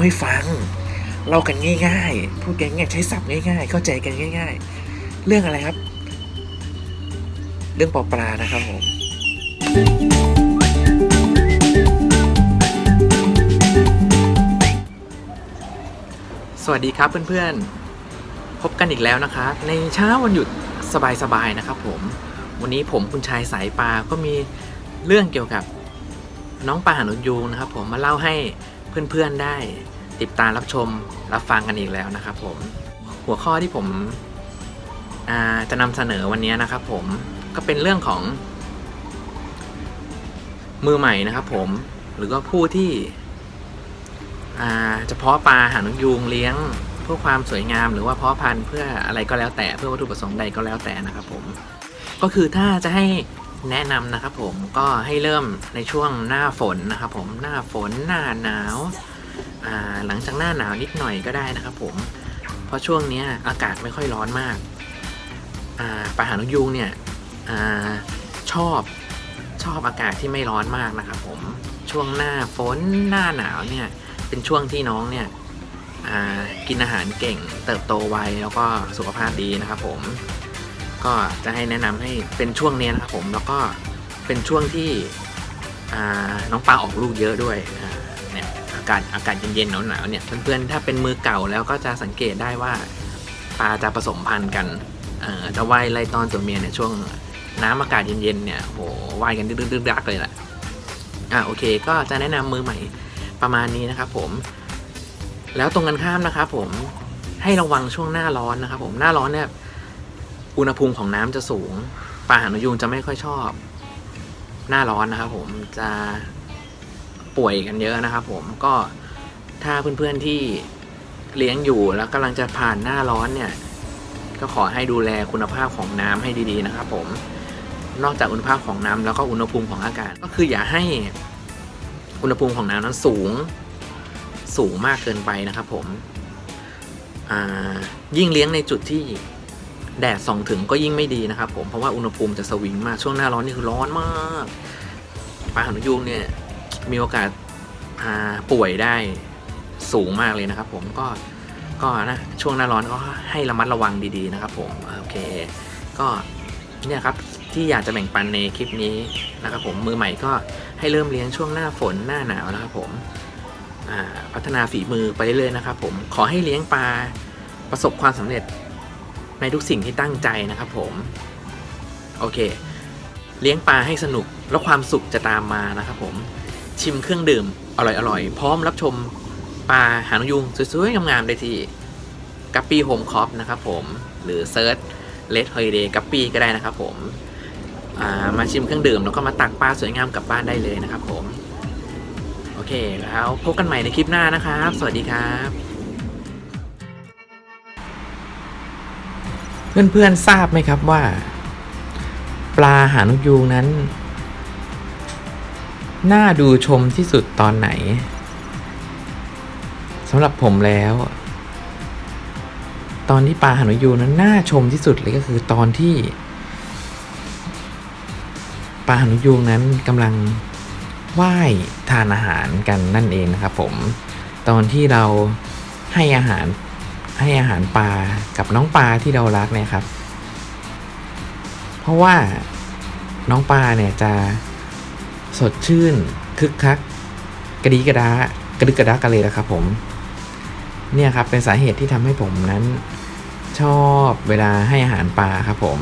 าให้ฟังเล่ากันง่าย ๆ พูดกันง่ายใช้ศัพท์ง่าย ๆ เข้าใจกันง่าย ๆ เรื่องอะไรครับ เรื่องปอปลานะครับผมสวัสดีครับเพื่อนๆ พบกันอีกแล้วนะครับ ในเช้าวันหยุดสบายๆนะครับ ผม วันนี้ผมคุณชายสายปลาก็มีเรื่องเกี่ยวกับน้องปลาหานุยูงนะครับ ผมมาเล่าให้ เพื่อนๆได้ติดตามรับชมรับฟังกันอีกแล้วนะครับผมหัวข้อที่ผมจะนำเสนอวันนี้นะครับผมก็เป็นเรื่องของ มือใหม่นะครับผมหรือว่าผู้ที่จะเพาะปลาหางนกยูงเลี้ยงเพื่อความสวยงาม หรือว่าเพาะพันธุ์เพื่ออะไรก็แล้วแต่เพื่อวัตถุประสงค์ใดก็แล้วแต่นะครับผมก็คือถ้าจะให้ แนะนำนะครับผมก็ให้เริ่มในช่วงหน้าฝนนะครับผมหน้าฝนหน้าหนาวหลังจากหน้าหนาวนิดหน่อยก็ได้นะครับผมเพราะช่วงนี้อากาศไม่ค่อยร้อนมากาปลาหางนกยูงเนี่ยอชอบชอบอากาศที่ไม่ร้อนมากนะครับผมช่วงหน้าฝนหน้าหนาวเนี่ยเป็นช่วงที่น้องเนี่ยกินอาหารเก่งเติบโตไวแล้วก็สุขภาพดีนะครับผม ก็จะให้แนะนำให้เป็นช่วงนี้นะครับผมแล้วก็เป็นช่วงที่น้องปลาออกลูกเยอะด้วยอาเนี่ยอากาศอากาศเย็นๆหนาวๆเนี่ยเพื่อนๆถ้าเป็นมือเก่าแล้วก็จะสังเกตได้ว่าปลาจะผสมพันธุ์กันจะว่ายไล่ตอนตัวเมียเนี่ยช่วงน้ำอากาศเย็นๆเนี่ยโหว่ายกันดึกๆดักเลยแหละอ่าโอเค ก็จะแนะนำมือใหม่ประมาณนี้นะครับ ผม แล้วตรงกันข้ามนะครับ ผมให้ระวังช่วงหน้าร้อนนะครับ ผมหน้าร้อนเนี่ย อุณหภูมิของน้ำจะสูงปลาหางนกยูงจะไม่ค่อยชอบ หน้าร้อนนะครับผมจะป่วยกันเยอะนะครับผมก็ถ้าเพื่อนๆที่เลี้ยงอยู่แล้วกำลังจะผ่านหน้าร้อนเนี่ย ก็ขอให้ดูแลคุณภาพของน้ำให้ดีๆนะครับผมนอกจากอุณหภาพของน้ำแล้วก็อุณหภูมิของอากาศ ก็คืออย่าให้อุณหภูมิของน้ำนั้นสูงสูงมากเกินไปนะครับผมอ่ายิ่งเลี้ยงในจุดที่ แดดส่องถึงก็ยิ่งไม่ดีนะครับผมเพราะว่าอุณหภูมิจะสวิงมากช่วงหน้าร้อนนี่คือร้อนมากปลาหางนกยูงเนี่ยมีโอกาสอ่าป่วยได้สูงมากเลยนะครับ ผมก็ก็นะช่วงหน้าร้อนก็ให้ระมัดระวังดีๆนะครับ ผมโอเค ก็เนี่ยครับที่อยากจะแบ่งปันในคลิปนี้นะครับผมมือใหม่ก็ให้เริ่มเลี้ยงช่วงหน้าฝนหน้าหนาวนะครับผมพัฒนาฝีมือไปเรื่อยๆนะครับ ผมขอให้เลี้ยงปลาประสบความสำเร็จ ในทุกสิ่งที่ตั้งใจนะครับผม โอเค เลี้ยงปลาให้สนุกแล้วความสุขจะตามมานะครับผม ชิมเครื่องดื่มอร่อยๆ พร้อมรับชมปลาหางนกยุงสวยๆงามๆได้ที่กัปปี้โฮมคอปนะครับผม หรือเซิร์ชเลดฮอลิเดย์กัปปี้ก็ได้นะครับผมามาชิมเครื่องดื่มแล้วก็มาตักปลาสวยงามกลับบ้านได้เลยนะครับผม โอเคแล้วพบกันใหม่ในคลิปหน้านะครับ สวัสดีครับ เพื่อนๆทราบไหมครับว่า ปลาหางนกยูงนั้น น่าดูชมที่สุดตอนไหนสำหรับผมแล้ว ตอนที่ปลาหางนกยูงนั้นน่าชมที่สุดเลยก็คือตอนที่ ปลาหางนกยูงนั้นกำลังว่ายทานอาหารกันนั่นเองนะครับผม ตอนที่เราให้อาหาร ให้อาหารปลากับน้องปลาที่เรารักเนี่ยครับ เพราะว่าน้องปลาเนี่ยจะสดชื่นคึกคัก กระดีกระดากระดึกกระดากันเลยนะครับผม เนี่ยครับเป็นสาเหตุที่ทำให้ผมนั้นชอบเวลาให้อาหารปลาครับผม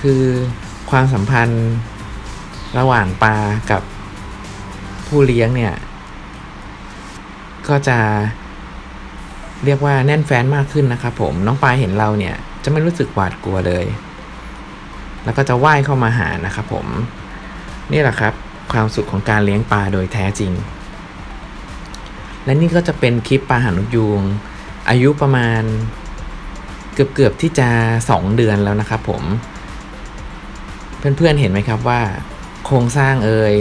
คือความสัมพันธ์ระหว่างปลากับผู้เลี้ยงเนี่ย ก็จะ เรียกว่าแน่นแฟ้นมากขึ้นนะครับผมน้องปลาเห็นเราเนี่ยจะไม่รู้สึกหวาดกลัวเลย แล้วก็จะว่ายเข้ามาหานะครับผมนี่แหละครับ ความสุขของการเลี้ยงปลาโดยแท้จริง และนี่ก็จะเป็นคลิปปลาหานกยูงอายุประมาณเกือบเกือบที่จะ 2 เดือนแล้วนะครับผม เพื่อนๆเห็นไหมครับว่า โครงสร้างเอ่ย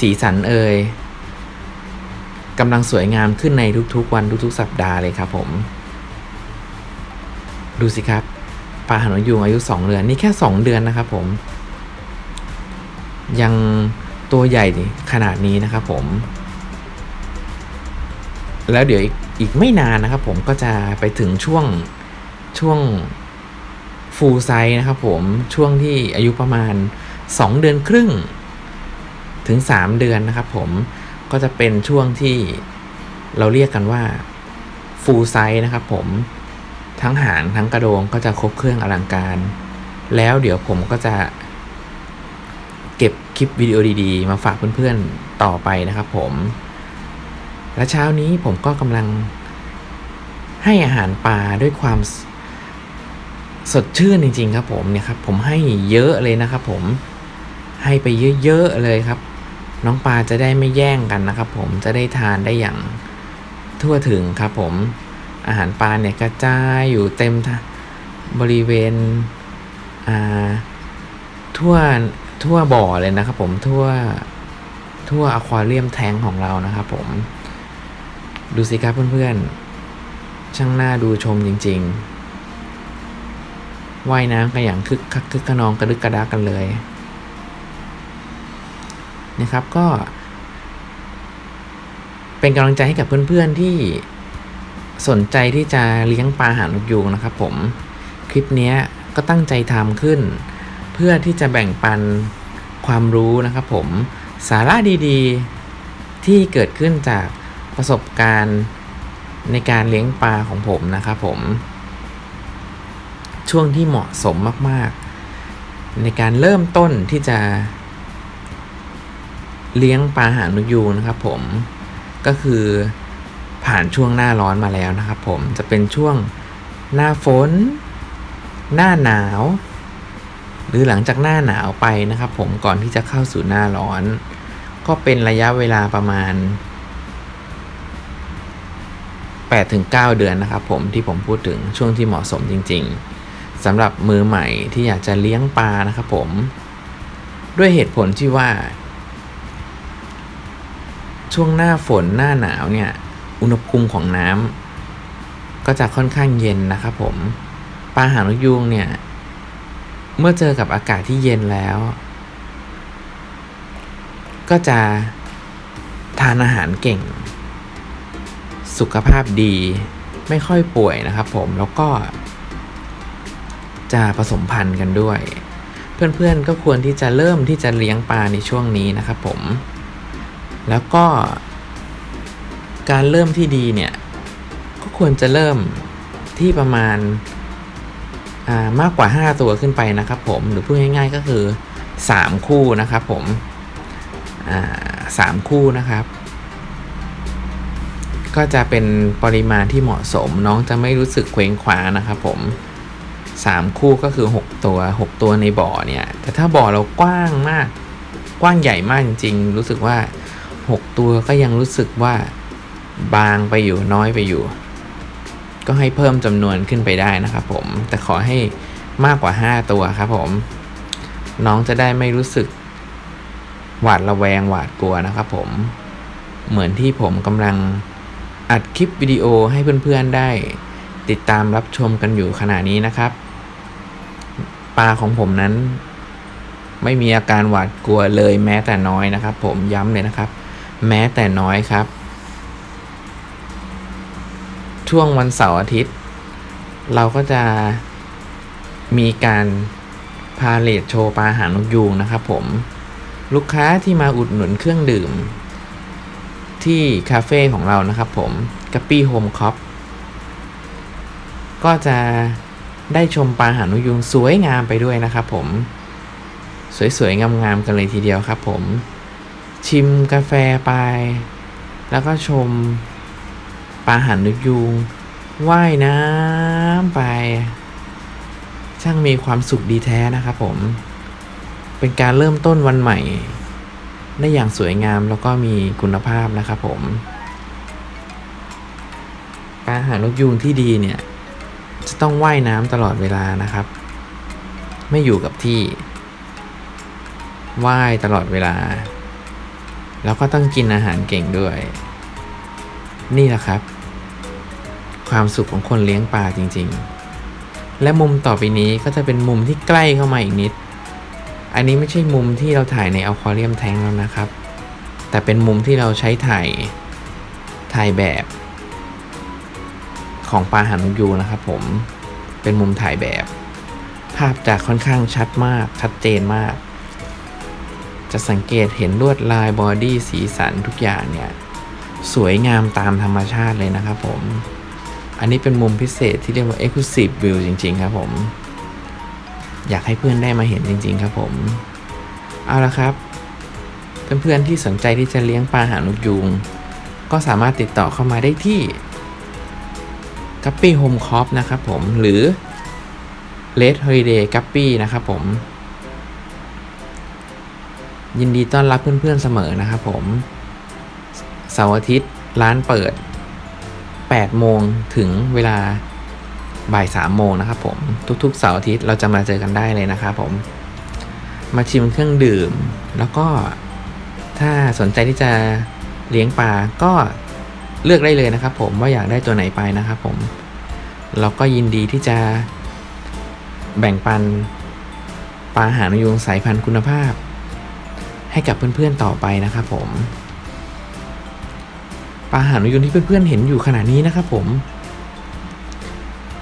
สีสันเอ่ย กำลังสวยงามขึ้นในทุกๆ วันทุกๆ สัปดาห์เลยครับผม ดูสิครับปลาหางนกยูงอายุ 2 เดือนนี่แค่ 2 เดือนนะครับผม ยังตัวใหญ่ขนาดนี้นะครับผม แล้วเดี๋ยวอีกอีกไม่นานนะครับผมก็จะไปถึงช่วงช่วงฟูลไซส์นะครับผมช่วงที่อายุประมาณ 2 เดือนครึ่ง ถึง 3 เดือนนะครับผม ก็จะเป็นช่วงที่เราเรียกกันว่าฟูลไซส์นะครับผมทั้งหางทั้งกระโดงก็จะครบเครื่องอลังการ แล้วเดี๋ยวผมก็จะ เก็บคลิปวิดีโอดีๆ มาฝากเพื่อนๆต่อไปนะครับผม และเช้านี้ผมก็กำลังให้อาหารปลาด้วยความสดชื่นจริงๆครับผมเนี่ยครับผมให้เยอะเลยนะครับผมให้ไปเยอะๆเลยครับ น้องปลาจะได้ไม่แย่งกันนะครับ ผมจะได้ทานได้อย่างทั่วถึงครับ ผมอาหารปลาเนี่ยกระจายอยู่เต็มบริเวณทั่วทั่วบ่อเลยนะครับผมทั่วทั่วอควาเรียมแทงของเรานะครับผม ดูสิครับเพื่อนๆ ช่างน่าดูชมจริงๆว่ายน้ำกันอย่างคึกคักคึกขนองกระดึกกระดากันเลย นะครับก็ เป็นกำลังใจให้กับเพื่อนๆที่สนใจที่จะเลี้ยงปลาหางนกยูงนะครับผมคลิปนี้ก็ตั้งใจทำขึ้น เพื่อที่จะแบ่งปันความรู้นะครับผมสาระดีๆที่เกิดขึ้นจากประสบการณ์ในการเลี้ยงปลาของผมนะครับผม ช่วงที่เหมาะสมมากๆ ในการเริ่มต้นที่จะ เลี้ยงปลาหางนกยูงนะครับ ผมก็คือผ่านช่วงหน้าร้อนมาแล้วนะครับ ผมจะเป็นช่วงหน้าฝน หน้าหนาว หรือหลังจากหน้าหนาวไปนะครับ ผมก่อนที่จะเข้าสู่หน้าร้อน ก็เป็นระยะเวลาประมาณ8-9 เดือนนะครับ ผมที่ผมพูดถึงช่วงที่เหมาะสมจริง ๆสำหรับมือใหม่ที่อยากจะเลี้ยงปลานะครับ ผม ด้วยเหตุผลที่ว่า ช่วงหน้าฝนหน้าหนาวเนี่ยอุณหภูมิของน้ำก็จะค่อนข้างเย็นนะครับผมปลาหางนกยูงเนี่ย เมื่อเจอกับอากาศที่เย็นแล้ว ก็จะทานอาหารเก่ง สุขภาพดีไม่ค่อยป่วยนะครับผมแล้วก็ จะผสมพันธุ์กันด้วย เพื่อนๆก็ควรที่จะเริ่มที่จะเลี้ยงปลาในช่วงนี้นะครับผม แล้วก็ การเริ่มที่ดีเนี่ย ก็ควรจะเริ่มที่ประมาณมากกว่า 5 ตัวขึ้นไปนะครับผมหรือพูดง่ายๆก็คือ 3 คู่นะครับผมสามคู่นะครับ ก็จะเป็นปริมาณที่เหมาะสม น้องจะไม่รู้สึกเคว้งคว้านะครับผม 3 คู่ก็คือ 6 ตัว 6 ตัวในบ่อเนี่ย แต่ถ้าบ่อเรากว้างมาก กว้างใหญ่มากจริงๆ รู้สึกว่า 6 ตัวก็ยังรู้สึกว่าบางไปอยู่น้อยไปอยู่ ก็ให้เพิ่มจำนวนขึ้นไปได้นะครับผมแต่ขอให้มากกว่า 5 ตัวครับผม น้องจะได้ไม่รู้สึก หวาดระแวงหวาดกลัวนะครับผม เหมือนที่ผมกำลังอัดคลิปวิดีโอให้เพื่อนๆได้ ติดตามรับชมกันอยู่ขณะนี้นะครับปลาของผมนั้น ไม่มีอาการหวาดกลัวเลยแม้แต่น้อยนะครับ ผมย้ำเลยนะครับ แม้แต่น้อยครับ ช่วงวันเสาร์อาทิตย์ เราก็จะมีการพาเลทโชว์ปลาหางนกยูงนะครับผมลูกค้าที่มาอุดหนุนเครื่องดื่ม ที่คาเฟ่ของเรานะครับผมกัปปี้โฮมคอปก็จะได้ชมปลาหางนกยูงสวยงามไปด้วยนะครับผม สวยๆ งามๆ กันเลยทีเดียวครับผม ชิมกาแฟไป แล้วก็ชมปลาหางนกยูงว่ายน้ำไป ช่างมีความสุขดีแท้นะครับผม เป็นการเริ่มต้นวันใหม่ ได้อย่างสวยงามแล้วก็มีคุณภาพนะครับผมปลาหางนกยูงที่ดีเนี่ย จะต้องว่ายน้ำตลอดเวลานะครับ ไม่อยู่กับที่ ว่ายตลอดเวลา แล้วก็ต้องกินอาหารเก่งด้วย นี่แหละครับ ความสุขของคนเลี้ยงปลาจริง ๆ และมุมต่อไปนี้ก็จะเป็นมุมที่ใกล้เข้ามาอีกนิด อันนี้ไม่ใช่มุมที่เราถ่ายในอควาเรียมแทงแล้วนะครับ แต่เป็นมุมที่เราใช้ถ่ายถ่ายแบบ ของปลาหางนกยูนะครับผมเป็นมุมถ่ายแบบ ภาพจะค่อนข้างชัดมากชัดเจนมาก จะสังเกตเห็นลวดลายบอดี้สีสันทุกอย่างเนี่ย สวยงามตามธรรมชาติเลยนะครับผม อันนี้เป็นมุมพิเศษที่เรียกว่า Exclusive View จริง ๆ ครับผม อยากให้เพื่อนได้มาเห็นจริง ๆ ครับผม เอาละครับ เพื่อนๆที่สนใจที่จะเลี้ยงปลาหางนกยูงก็สามารถติดต่อเข้ามาได้ที่ g u p p y Home Corp นะครับผมหรือ Red Holiday g u p p y นะครับผม ยินดีต้อนรับเพื่อนๆเสมอนะครับผม เสาร์อาทิตย์ร้านเปิด 8 โมงถึงเวลาบ่าย3โมงนะครับผม ทุกๆเสาร์อาทิตย์เราจะมาเจอกันได้เลยนะครับผม มาชิมเครื่องดื่ม แล้วก็ถ้าสนใจที่จะเลี้ยงปลาก็เลือกได้เลยนะครับผมว่าอยากได้ตัวไหนไปนะครับผม เราก็ยินดีที่จะแบ่งปันปลาหางนยูงสายพันธุ์คุณภาพ ให้กับเพื่อนๆต่อไปนะครับผมปลาหางนกยูงที่เพื่อนๆเห็นอยู่ขณะนี้นะครับผม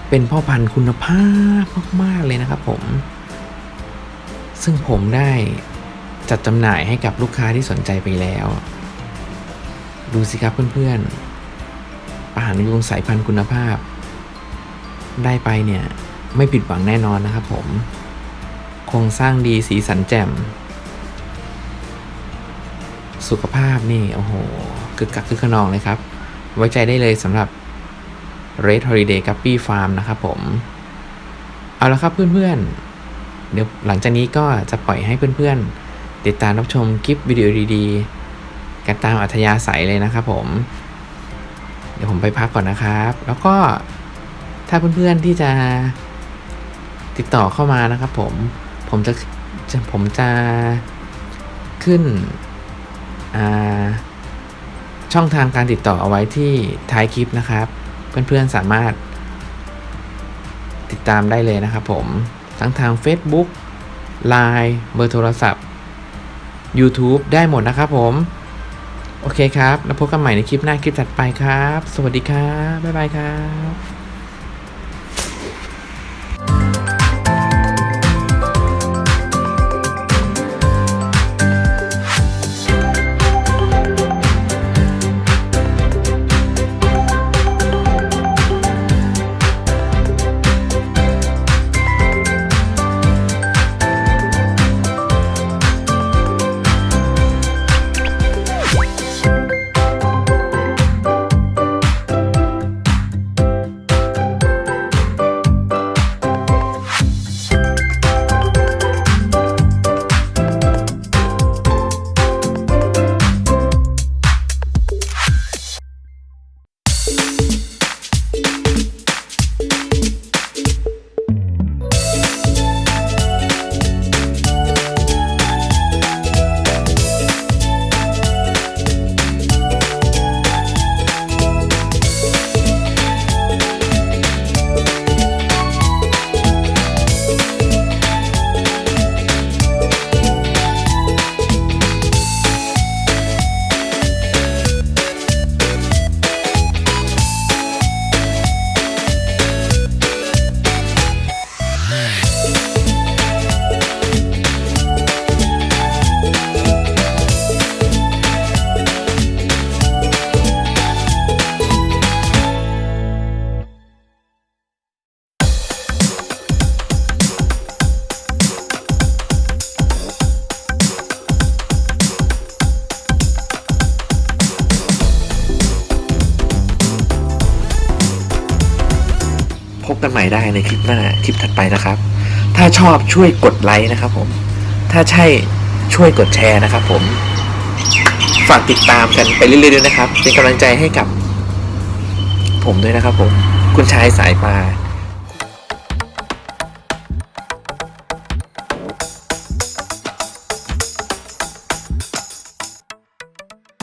เป็นพ่อพันธุ์คุณภาพมากๆเลยนะครับผม ซึ่งผมได้จัดจำหน่ายให้กับลูกค้าที่สนใจไปแล้ว ดูสิครับเพื่อนๆปลาหางนกยูงสายพันธุ์คุณภาพ ได้ไปเนี่ยไม่ผิดหวังแน่นอนนะครับผมโครงสร้างดีสีสันแจ่ม สุขภาพนี่โอ้โหกึกกักคึกขนองเลยครับ ไว้ใจได้เลยสำหรับ Red Holiday Guppy Farm นะครับผม เอาละครับเพื่อนๆ เดี๋ยวหลังจากนี้ก็จะปล่อยให้เพื่อนๆ ติดตามรับชมคลิปวิดีโอดีๆ กันตามอัธยาศัยเลยนะครับผม เดี๋ยวผมไปพักก่อนนะครับ แล้วก็ถ้าเพื่อนๆที่จะติดต่อเข้ามานะครับผม ผมจะจะผมจะขึ้น ช่องทางการติดต่อเอาไว้ที่ท้ายคลิปนะครับ เพื่อนๆสามารถ ติดตามได้เลยนะครับผม ทั้งทาง Facebook Line เบอร์โทรศัพท์ YouTube ได้หมดนะครับผม โอเคครับ แล้วพบกันใหม่ในคลิปหน้าคลิปถัดไปครับ สวัสดีครับ บ๊ายบายครับ พบกันใหม่ได้ในคลิปหน้าคลิปถัดไปนะครับ ถ้าชอบช่วยกดไลค์นะครับ ผม ถ้าใช่ช่วยกดแชร์นะครับ ผม ฝากติดตามกันไปเรื่อยๆด้วยนะครับ เป็นกำลังใจให้กับ ผมด้วยนะครับ ผม คุณชายสายปลา